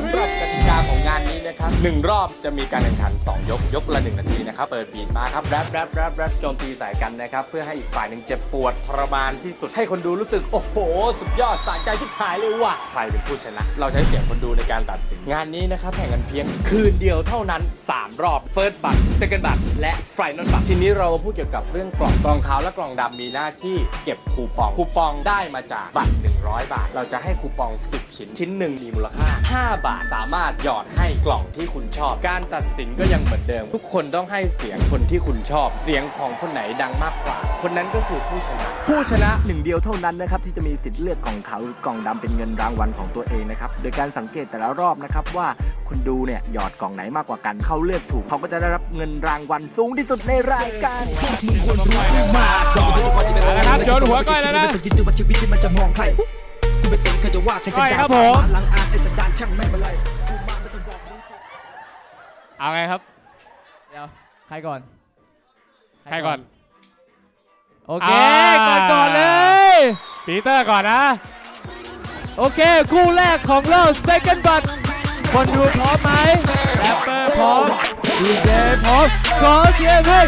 สำหรับกติกาของงานนี้นะครับหนึ่งรอบจะมีการแข่งขัน 2 ยกยกละ1นาทีนะครับ เปิดบีทมาครับแรปแรปแรปแรปโจมตีใส่กันนะครับ เพื่อให้อีกฝ่ายหนึ่งเจ็บปวดทรมานที่สุดให้คนดูรู้สึก โอ้โห สุดยอดสะใจชิบหายเลยว่ะใครเป็นผู้ชนะ เราใช้เสียงคนดูในการตัดสินงานนี้นะครับแข่งกันเพียงคืนเดียวเท่านั้น 3 รอบเฟิร์สบัตเซคันด์บัตและไฟนอลบัตทีนี้เราพูดเกี่ยวกับเรื่องกล่องกล่องขาวและกล่องดำมีหน้าที่เก็บคูปองคูปองได้มาจากบัตร100 บาท เราจะให้คูปอง 10 ชิ้นชิ้นหนึ่งมีมูลค่า5บาทสามารถหยอดให้กล่องที่คุณชอบ การตัดสินก็ยังเหมือนเดิม ทุกคนต้องให้เสียงคนที่คุณชอบ เสียงของคนไหนดังมากกว่า คนนั้นก็คือผู้ชนะ ผู้ชนะหนึ่งเดียวเท่านั้นนะครับที่จะมีสิทธิ์เลือกกล่องขาวหรือกล่องดำเป็นเงินรางวัลของตัวเองนะครับโดยการสังเกตแต่ละรอบนะครับว่าคนดูเนี่ยหยอดกล่องไหนมากกว่ากันเขาเลือกถูกเขาก็จะได้รับเงินรางวัลสูงที่สุดในรายการนะครับโยนหัวก้อยแล้วนะคิดดูว่าชีวิตที่มันจะมองใครกูไม่เป็นใครจะว่าใครจะก้อยด่าครับผมหลังอ่านไอ้สันดาน ช่างไม่เป็นไรกูมาไม่ต้องบอกรู้เอาไงครับ เดี๋ยวใครก่อน ใครก่อน โอเคอ่าก่อนก่อนเลย ปีเตอร์ก่อนนะ โอเค คู่แรกของเรา second but คนดูพร้อมไหมแรปเปอร์พร้อมดีเจพร้อม ขอเสียงให้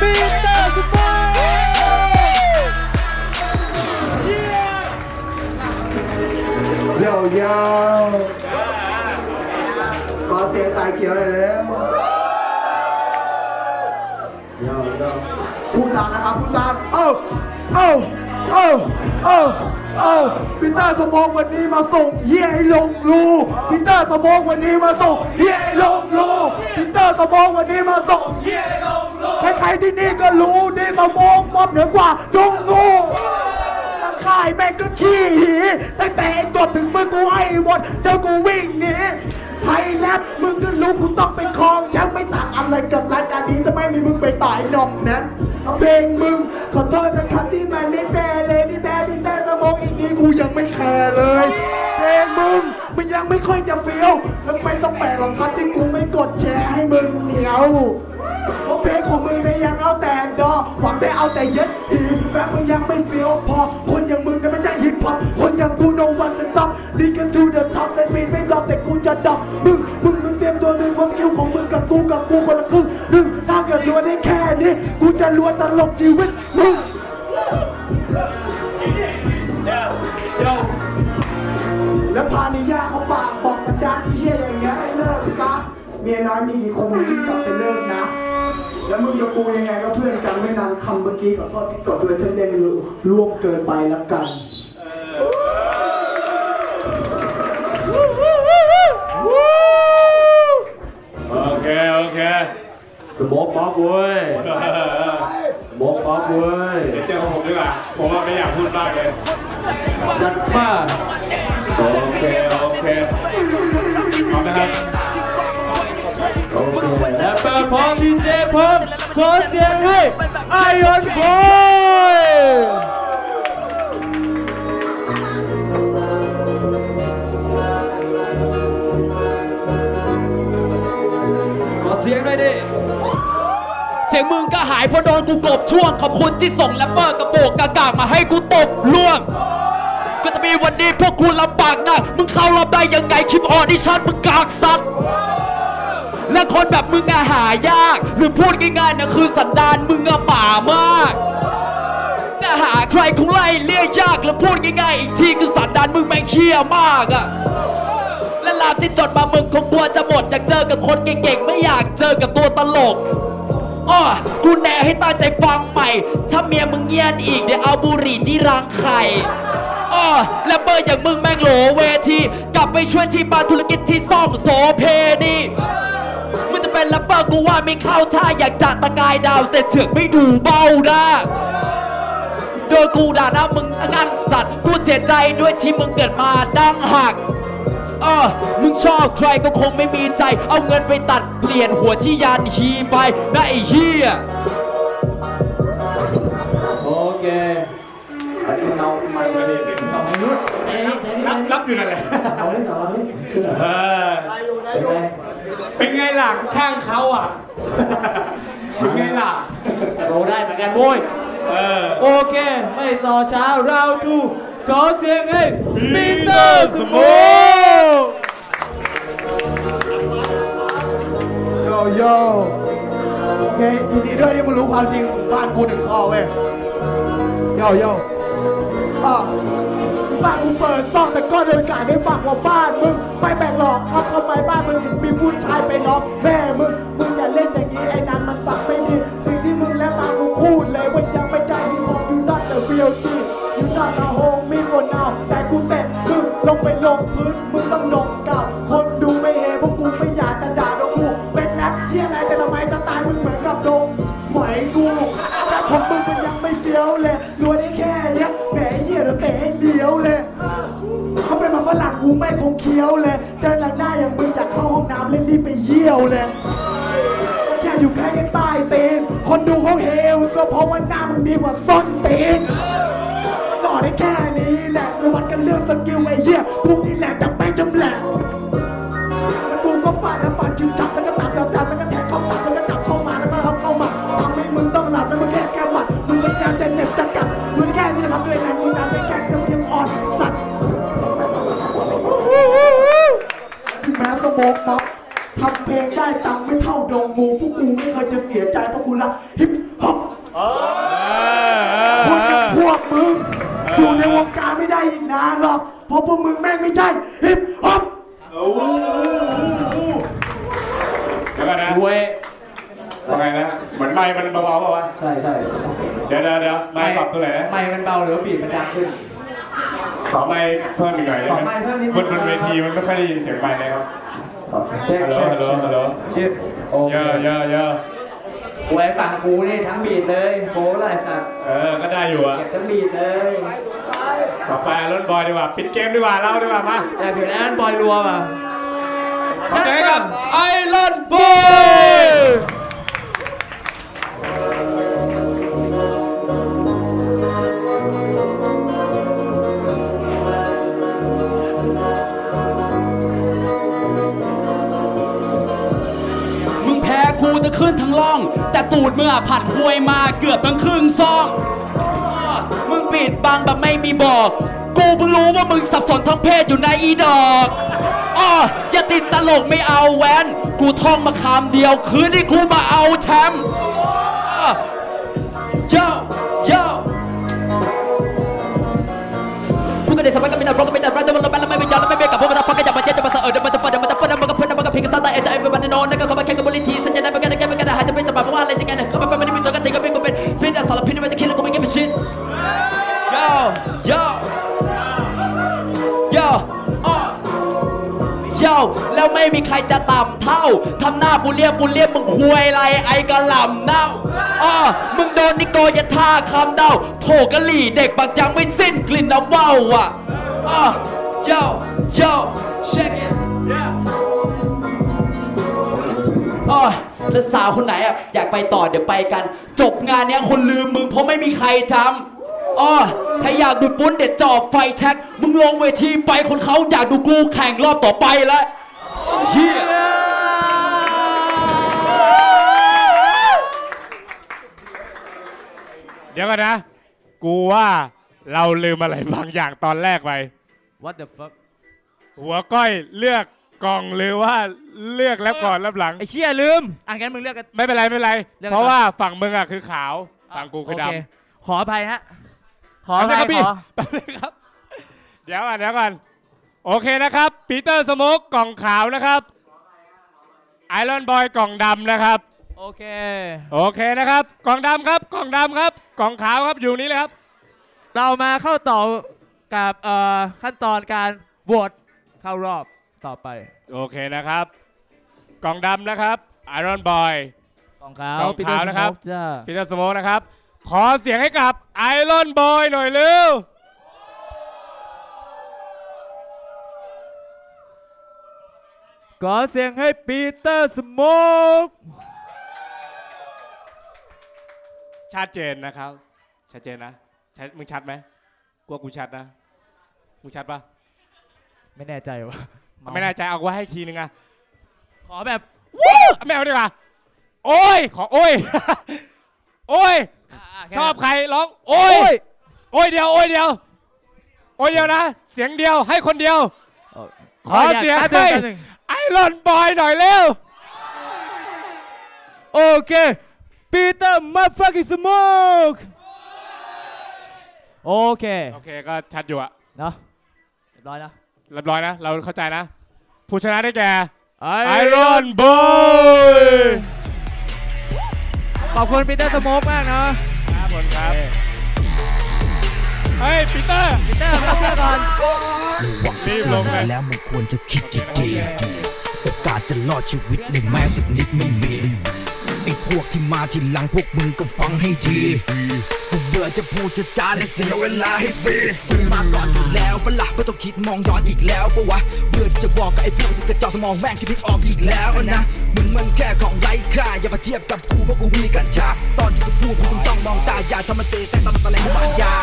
ปีเตอร์สปอร์โยโย่ขอ เสียงสายเขียวหน่อยเร็วโยโย่พูดตามนะครับพูดตามเอ้าเอ้าเอ้าเอ้าเอ้าปีเตอร์สมองวันนี้มาส่งเฮียให้ลงรูปีเตอร์สมองวันนี้มาส่งเฮียให้ลงรูปีเตอร์สมองวันนี้มาส่งเฮียให้ลงรูใครๆที่นี่ก็รู้นี่สมองมอบเหนือกว่าจงงูตะข่ายแม่งก็ขี้หีตั้งแต่กดถึงมือกูให้หมด เจ้ากูวิ่งหนีไทยแลบมึง ก็รู้กูต้องเป็นครองแชมป์ไม่ต่างอะไรกับรายการนี้จะไม่มีมึงไปต่อยนมนั้นเอาเพลงมึงขอโทษนะครับที่มันไม่แฟร์เลยนี่แบร์พี่แต่สมองอีกนี้กูยังไม่แคร์เลยเพลงมึงมันยังไม่ค่อยจะเฟี้ยวแล้วไม่ต้องแปลกหรอกครับที่กูไม่กดแชร์ให้มึงเหนียวเพราะเพลงของมึงเนี่ยยังเอาแต่ดอหวังได้เอาแต่ย็ดอีแรปมึงยังไม่เฟี้ยวพอ คนอย่างมึงเนี่ยไม่ใช่ฮิปฮอปคนอย่างกู no one to stop ดีกัน to the top แต่ปีนไม่รอบแต่กูจะดับมึง ตัวหนึ่งเพราะสกิลของมึงกับกูกับกูคนละครึ่งหนึ่งถ้าเกิดล้วนได้แค่นี้ กูจะล้วนตลกชีวิตมึง แล้วพานิยาเขาฝากบอกสันดานที่เหี้ยอย่างเงี้ยให้เลิกซะเมียน้อยมีกี่คนมึงรีบกลับไปเลิกนะ แล้วมึงกับกูยังไงก็เพื่อนกันไม่นานคำเมื่อกี้ขอโทษที่กดเลยฉันเด่นรวมเกินไปแล้วกัน สโมกป๊อปเว้ยสโมกป๊อปเว้ยเดี๋ยวเจอของผมดีกว่าผมว่าไม่อยากพูดมากเลย จัดมาโอเค โอเคพร้อมนะครับ โอเคแรปเปอร์พร้อมดีเจพร้อมขอเสียงให้ไอออนบอย สียงมึงก็หายเพราะโดนกูกบช่วง ขอบคุณที่ส่งแรปเปอร์กระโปรงกากากมาให้กูตบล่วง ก็จะมีวันนี้พวกคุณลำบากนะ มึงเข้ารอบได้ยังไงคลิปออดิชั่นมึงกากสัตว์และคนแบบมึงอะหายาก หรือพูดง่ายๆนะคือสันดานมึงอะป่ามาก จะหาใครคงไล่เลี่ยยากหรือพูดง่ายๆ อีกทีคือสันดานมึงแม่งเคี้ยมากอะและลาบที่จดมามึงคงกลัวจะหมดอยากเจอกับคนเก่งๆ ไม่อยากเจอกับตัวตลก อ้อกูแน่ให้ตั้งใจฟังใหม่ ถ้าเมียมึงเงียนอีกเดี๋ยวเอาบุหรี่ที่รังไข่อ้อและเบอร์อย่างมึงแม่งโหลเวที กลับไปช่วยที่บ้านธุรกิจที่ซ่อมโสเพณีมึงจะเป็นแรปเปอร์กูว่าไม่เข้าท่าอยากจัดตะกายดาวแต่เสือกไม่ดูเบานะโดนกูด่าหน้ามึงงันสัตว์ กูเสียใจด้วยที่มึงเกิดมาดังหัก ออมึงชอบใครก็คงไม่มีใจ เอาเงินไปตัดเปลี่ยนหัวที่ยันฮีไปนะไอ้เฮียโอเครับรับอยู่นั่นแหละเออเป็นไงล่ะข้างเขาอะ เป็นไงล่ะโรได้เหมือนกันโว้ยเออโอเค ไม่ต่อช้าเราทู ขอเสียงให้ปีเตอร์สมูท โยโย่โอเคยินดีด้วยที่มึงรู้ความจริงบ้านกูถึงคอเว้ยโยโย่อ้อบ้านกูเปิดซองแต่ก็เดินกลายไม่ปากว่าบ้านมึง ไปแบ่งหลอกครับทำไมบ้านมึงถึงมีผู้ชายไปล็อกแม่มึงมึง กูไม่คงเคี้ยวเลยเจอหนังหน้าอย่างมึงอยากเข้าห้องน้ำเลยรีบไปเยี่ยวเลยแค่อยู่แค่ใใต้เตีนคนดูเขาเฮลก็เพราะว่าหน้ามึงดีกว่าส้นตีนต่อได้แค่นี้แหละระวัดกันเรื่องสกิลไอ้เหี้ยกู ฮิปฮอปคนอย่างพวกมึงอยู่ในวงการไม่ได้อีกนานหรอกเพราะพวกมึงแม่งไม่ใช่ฮิปฮอปเดี๋ยวก่อนนะเว้ยว่าไงนะเหมือนไมค์มันเบาๆเปล่าวะใช่ใช่เดี๋ยวเดี๋ยวเดี๋ยวไมค์ปรับตัวไหนนะไม่มันเบาหรือว่าบีบมันดังขึ้นขอไมค์เพิ่มอีกหน่อยได้ขอไหไมมค์เพิ่มนิดนึงบนบนเวทีมันไม่ค่อยได้ยินเสียงไมค์เลยครับเช็คฮัลโหลเช็คฮัลโหลฮัลโหลเช็คโอเคเยอะเยอะเยอะ ไว้ฟังกูนี่ทั้งบีดเลยโก้ไรสัตว์เออ ก็ได้อยู่อะเก็บทั้งบีดเลยต่อไปรถบอยดีกว่า ปิดเกมดีกว่าเล่าดีกว่ามาแต่ผิวนั้นบอยรวมอะขอใจให้กับไอรอนบอย แต่ตูดมึงอะผัดควยมาเกือบทั้งครึ่งซองอ้อมึงปิดบังแบบไม่มีบอก กูเพิ่งรู้ว่ามึงสับสนทั้งเพศอยู่ในอีดอกอ้ออย่าติดตลกไม่เอาแวนกูท่องมาคำเดียว คืนนี้กูมาเอาแชมป์อ้อโย่โย่พูดกันในสมัยก็ไม่ได้ร้องก็ไม่ได้ร้องแต่มันก็ไม่ไม่ยอมแล้วไม่เบรกกับพวกมันฟังกันอย่างมันเจ็บจะมาเสอเดี๋ยวมันจะปิดเดี๋ยวมันจะเปิดมันก็เพื่อนมันก็เพิงกันซะแต่เอชไอเป็นมันโนนนั่นก็เข้ามาแข่งกับบริทีสัญญาณมันก็ได้แก้ไม่ก็ได้หายจะเป็นจะมาเพราะว่าอะไรจะไงเนี่ยก็ไม่เป็นมันไม่มีตัวกันจริงก็เป็นก็เป็นฟิตสารพิษไม่จะคิดแล้วก็ไม่เก็บชิด Yo Yo Yo อ้อ Yo แล้วไม่มีใครจะต่ำเท่าทำหน้าบุเรียบบุเรียบมึงควยไรไอ้กะหล่ำเน่าอ้อมึงโดนนิโกยาท่าคำเดาโถกะหลี่เด็กบางยังไม่สิ้นกลิ่นน้ำว่าวอะอ้อ Yo Yo Check it แล้วสาวคนไหนอะอยากไปต่อเดี๋ยวไปกัน จบงานเนี้ยคนลืมมึงเพราะไม่มีใครจำอ๋อใครอยากดูปุ้นเด็ดจอบไฟแช็กมึงลงเวทีไปคนเขาอยากดูกูแข่งรอบต่อไปแล้วเฮียเดี๋ยวก่อนนะ กูว่าเราลืมอะไรบางอย่างตอนแรกไป What the fuck หัวก้อยเลือกกล่องหรือว่า เลือกแล้วก่อนแล้วหลัง ไอ้เชี่ยลืม อะงั้นมึงเลือกกัน ไม่เป็นไรไม่เป็นไร เลือก เพราะว่าฝั่งมึงอะคือขาว ฝั่งกูคือดโเขออภัยฮะ ขอำอภัยแป๊บนึงครับพี่ขอ แป๊บนึงครับ เดี๋ยวก่อนเดี๋ยวก่อนโอเคนะครับปีเตอร์สโมกกล่องขาวนะครับไอรอนบอยกล่องดำนะครับ โอเค โอเคนะครับ กล่องดำครับกล่องดำครับ กล่องขาวครับอยู่นี้เลยครับ เรามาเข้าต่อกับเอ่อขั้นตอนการโหวตเข้ารอบต่อไป โอเคนะครับ กล่องดำนะครับไอรอนบอย กองขาวกองขาวนะครับปีเตอสโมกจ้าปีเตอร์สโมกนะครับ ขอเสียงให้กับไอรอนบอยหน่อยเร็วขอเสียงให้ปีเตอร์สโมกชัดเจนนะครับ ชัดเจนนะชัดมึงชัดไหมกลัวกูชัดนะมึงชัดปะไม่แน่ใจวะ ไม่แน่ใจเอาไว้ให้อีกทีนึงอะ ขอแบบไม่เอาดีกว่าโอ้ย ขอโอ้ย โอ้ยะแค่ชอบใครร้องโอ้ย โอ้ยเดียว โอ้ยเดียว โอ้ยเดียวนะ เสียงเดียวให้คนเดียวขอเสียงากให้แป๊บนึงไอรอนบอยหน่อยเร็ว โอเคปีเตอร์มาฟักกิ้งสโมกโอเคโอเคก็ชัดอยู่อะเนาะเรียบร้อยนะ เรียบร้อยนะ เราเข้าใจนะ ผู้ชนะได้แก่ ไอ Iron Boy ขอบคุณปีเตอร์สโมกมากเนาะครับผมครับ เฮ้ยปีเตอร์ปีเตอร์มาเสื้อก่อนรีบลงเลยแล้วมันควรจะคิดดีๆโอกาสจะรอดชีวิตในแม้สักนิดไม่มีไอ้พวกที่มาทีหลังพวกมึงก็ฟังให้ดี กูเบื่อจะพูดจะจาและเสียเวลาให้ฟรีมึงมาก่อนอยู่แล้วปะล่ะไม่ต้องคิดมองย้อนอีกแล้วปะวะเบื่อจะบอกกับไอ้พวกที่กระจอกสมองแม่งคิดไม่ออกอีกแล้วนะมึงมันแค่ของไร้ค่าอย่ามาเทียบกับกูเพราะกูมีกัญชาตอนที่กูพูดมึงต้องมองตาอย่าทำมันเตะแต่ตำตะแลงบาดยา